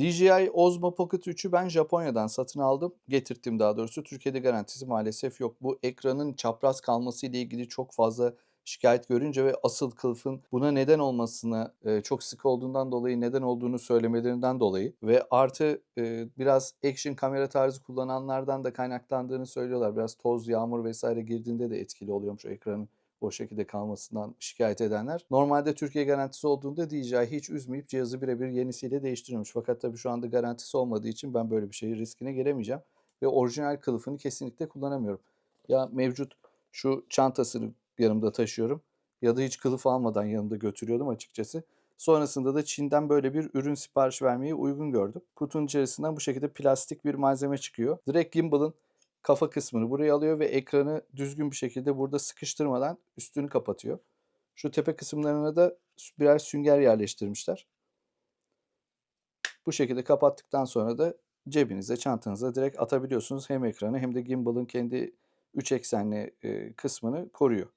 DJI Osmo Pocket 3'ü ben Japonya'dan satın aldım. Getirttim daha doğrusu. Türkiye'de garantisi maalesef yok. Bu ekranın çapraz kalması ile ilgili çok fazla şikayet görünce ve asıl kılıfın buna neden olmasına e, çok sık olduğundan dolayı neden olduğunu söylemelerinden dolayı ve artı e, biraz action kamera tarzı kullananlardan da kaynaklandığını söylüyorlar. Biraz toz, yağmur vesaire girdiğinde de etkili oluyormuş ekranın o şekilde kalmasından şikayet edenler. Normalde Türkiye garantisi olduğunda DJI hiç üzmeyip cihazı birebir yenisiyle değiştiriyormuş. Fakat tabii şu anda garantisi olmadığı için ben böyle bir şeyi riskine giremeyeceğim. Ve orijinal kılıfını kesinlikle kullanamıyorum. Ya mevcut şu çantasını yanımda taşıyorum ya da hiç kılıf almadan yanımda götürüyordum açıkçası. Sonrasında da Çin'den böyle bir ürün sipariş vermeyi uygun gördüm. Kutunun içerisinden bu şekilde plastik bir malzeme çıkıyor. Direkt gimbal'ın kafa kısmını buraya alıyor ve ekranı düzgün bir şekilde burada sıkıştırmadan üstünü kapatıyor. Şu tepe kısımlarına da birer sünger yerleştirmişler. Bu şekilde kapattıktan sonra da cebinize, çantanıza direkt atabiliyorsunuz. Hem ekranı hem de gimbal'ın kendi 3 eksenli kısmını koruyor.